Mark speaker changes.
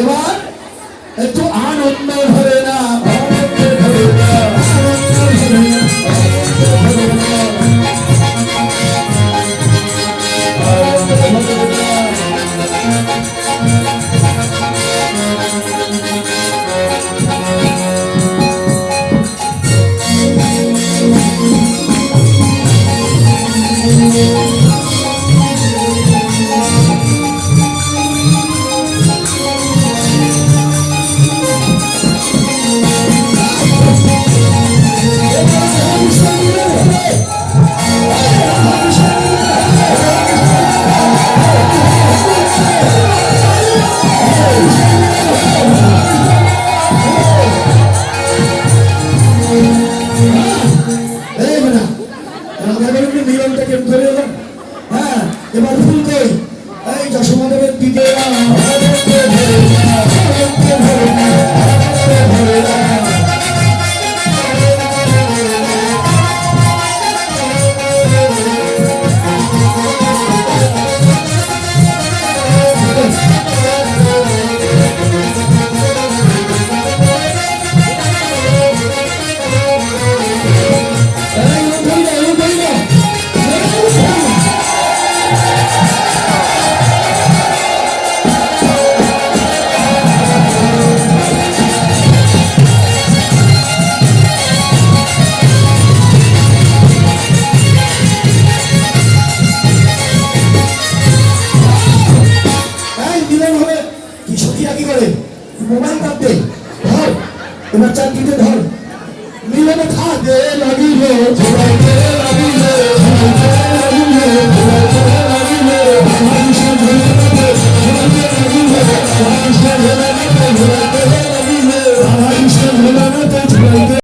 Speaker 1: এবার একটু আনন্দ ধরে না। মিলনটাকে ফেলে দেন হ্যাঁ এবার ফুল কই এই যশোমাদেবের দিদি মোবাইলটা দে ধর ওনার চাকরিতে ধর। মিলনে খাদে লাগিল ঝোড়াইতে লাগিল